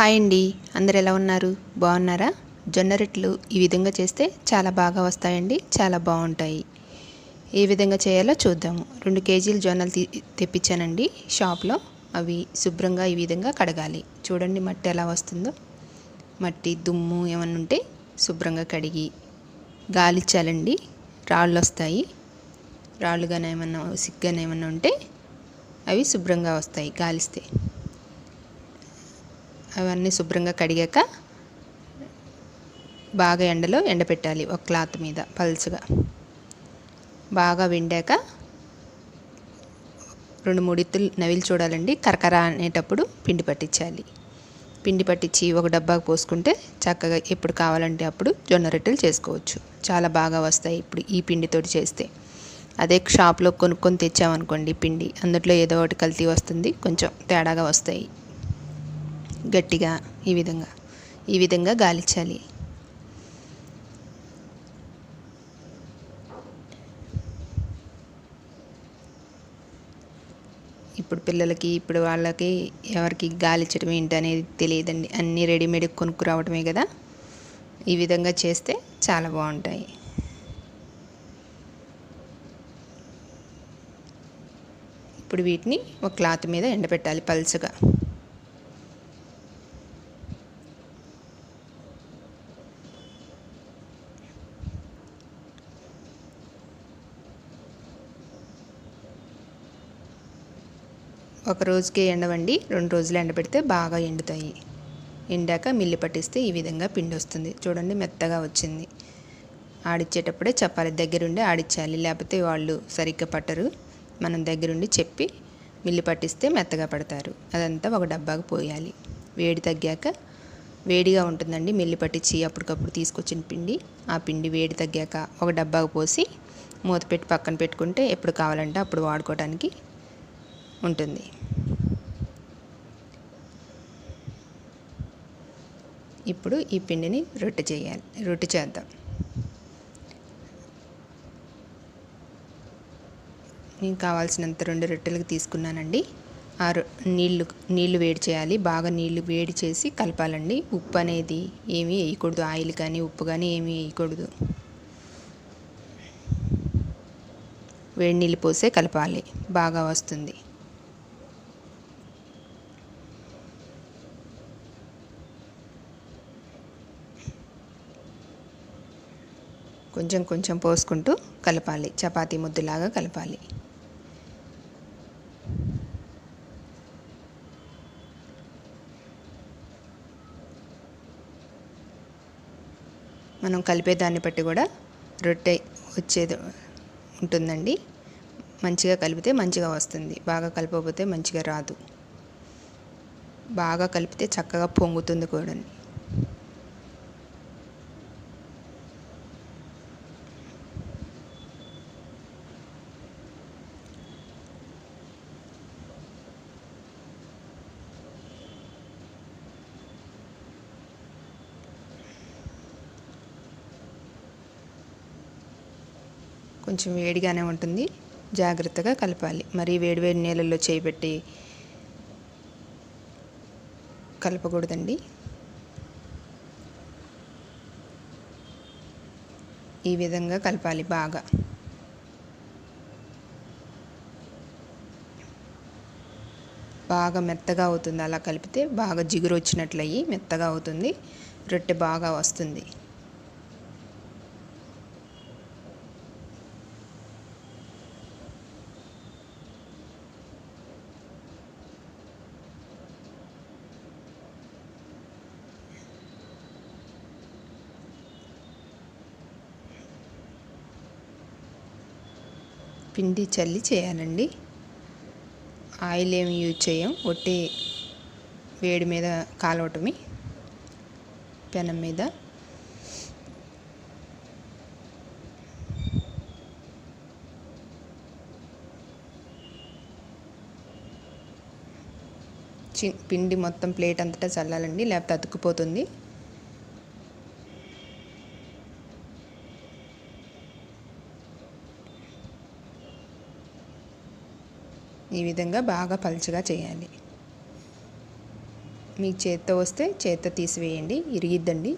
Hi అండి. అందరు ఎలా ఉన్నారు? బాగున్నారా? జొన్న రొట్టెలు ఈ విధంగా చేస్తే చాలా బాగా వస్తాయండి చాలా బాగుంటాయి. ఏ విధంగా చేయాలో చూద్దాము. రెండు కేజీలు జొన్నలు తెప్పించానండి షాప్లో. అవి శుభ్రంగా ఈ విధంగా కడగాలి. చూడండి మట్టి ఎలా వస్తుందో. మట్టి దుమ్ము ఏమన్నా ఉంటే శుభ్రంగా కడిగి గాలిచ్చాలండి. రాళ్ళు వస్తాయి. రాళ్ళు కానీ ఏమన్నా సిగ్గానే ఏమన్నా ఉంటే అవి శుభ్రంగా వస్తాయి గాలిస్తే. అవన్నీ శుభ్రంగా కడిగాక బాగా ఎండలో ఎండపెట్టాలి ఒక క్లాత్ మీద పల్చగా బాగా వెండాక రెండు మూడు ఇత్తులు నవిలి చూడాలండి. కరకర అనేటప్పుడు పిండి పట్టించాలి. పిండి పట్టించి ఒక డబ్బాకు పోసుకుంటే చక్కగా ఎప్పుడు కావాలంటే అప్పుడు జొన్న రొట్టెలు చేసుకోవచ్చు. చాలా బాగా వస్తాయి ఇప్పుడు ఈ పిండితోటి చేస్తే. అదే షాప్లో కొనుక్కొని తెచ్చామనుకోండి పిండి అందులో ఏదో ఒకటి కల్తీ వస్తుంది కొంచెం తేడాగా వస్తాయి. గట్టిగా ఈ విధంగా ఈ విధంగా గాలిచ్చాలి ఇప్పుడు పిల్లలకి ఇప్పుడు వాళ్ళకి ఎవరికి గాలిచ్చడం ఏంటి అనేది తెలియదండి. అన్నీ రెడీమేడ్ కొనుక్కురావటమే కదా. ఈ విధంగా చేస్తే చాలా బాగుంటాయి. ఇప్పుడు వీటిని ఒక క్లాత్ మీద ఎండబెట్టాలి పల్చగా. ఒక రోజుకే ఎండవండి. రెండు రోజులు ఎండబెడితే బాగా ఎండుతాయి. ఎండాక మిల్లి పట్టిస్తే ఈ విధంగా పిండి వస్తుంది. చూడండి మెత్తగా వచ్చింది. ఆడిచ్చేటప్పుడే చెప్పాలి దగ్గరుండి ఆడిచ్చాలి లేకపోతే వాళ్ళు సరిగ్గా పట్టరు. మనం దగ్గరుండి చెప్పి మిల్లి పట్టిస్తే మెత్తగా పడతారు. అదంతా ఒక డబ్బాకు పోయాలి. వేడి తగ్గాక వేడిగా ఉంటుందండి మిల్లి పట్టించి అప్పటికప్పుడు తీసుకొచ్చిన పిండి. ఆ పిండి వేడి తగ్గాక ఒక డబ్బాకు పోసి మూత పెట్టి పక్కన పెట్టుకుంటే ఎప్పుడు కావాలంటే అప్పుడు వాడుకోవడానికి ఉంటుంది. ఇప్పుడు ఈ పిండిని రొట్టె చేయాలి రొట్టె చేద్దాం. నేను కావాల్సినంత రెండు రొట్టెలకు తీసుకున్నానండి. ఆ నీళ్ళు నీళ్ళు వేడి చేయాలి. బాగా నీళ్ళు వేడి చేసి కలపాలండి. ఉప్పు అనేది ఏమీ వేయకూడదు. ఆయిల్ కానీ ఉప్పు కానీ ఏమీ వేయకూడదు. వేడి నీళ్ళు పోసే కలపాలి. బాగా వస్తుంది. కొంచెం కొంచెం పోసుకుంటూ కలపాలి. చపాతీ ముద్దులాగా కలపాలి. మనం కలిపే దాన్ని బట్టి కూడా రొట్టె వచ్చేది ఉంటుందండి. మంచిగా కలిపితే మంచిగా వస్తుంది. బాగా కలపకపోతే మంచిగా రాదు. బాగా కలిపితే చక్కగా పొంగుతుంది కూడా కొంచెం వేడిగానే ఉంటుంది. జాగ్రత్తగా కలపాలి. మరీ వేడి వేడి నీళ్ళల్లో చేయిబెట్టి కలపకూడదండి. ఈ విధంగా కలపాలి బాగా. బాగా మెత్తగా అవుతుంది. అలా కలిపితే బాగా జిగురు వచ్చినట్లయి మెత్తగా అవుతుంది. రొట్టె బాగా వస్తుంది. పిండి చల్లి చేయాలండి. ఆయిల్ ఏమి యూజ్ చేయం. ఒట్టి వేడి మీద కాలవటమి. పెనం మీద. చి పిండి మొత్తం ప్లేట్ అంతటా చల్లాలండి. లేకపోతే అతుక్కుపోతుంది. ఈ విధంగా బాగా పలుచగా చేయాలి. మీకు చేత్తో వస్తే చేత్తో తీసివేయండి ఇరిగిద్దండి.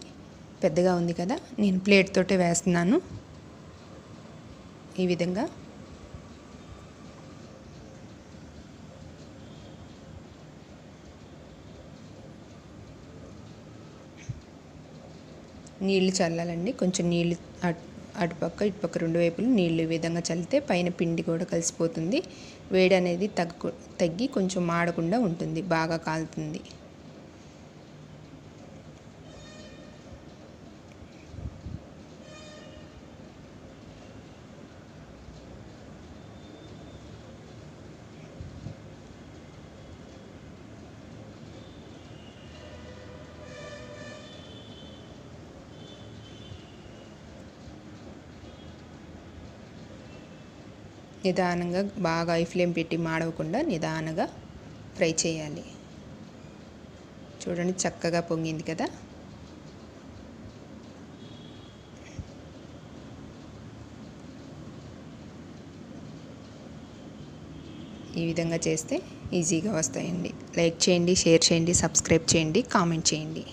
పెద్దగా ఉంది కదా నేను ప్లేట్ తోటే వేస్తున్నాను. ఈ విధంగా. నీళ్ళు చల్లాలండి కొంచెం నీళ్ళు అటు అటుపక్క ఇటుపక్క రెండు వైపులు నీళ్ళు ఈ విధంగా చల్లితే పైన పిండి కూడా కలిసిపోతుంది. వేడి అనేది తగ్గు తగ్గి కొంచెం మాడకుండా ఉంటుంది బాగా కాలుతుంది. నిదానంగా బాగా ఐ ఫ్లేమ్ పెట్టి మాడవకుండా నిదానంగా ఫ్రై చేయాలి. చూడండి చక్కగా పొంగింది కదా. ఈ విధంగా చేస్తే ఈజీగా వస్తాయండి. లైక్ చేయండి షేర్ చేయండి సబ్స్క్రైబ్ చేయండి కామెంట్ చేయండి.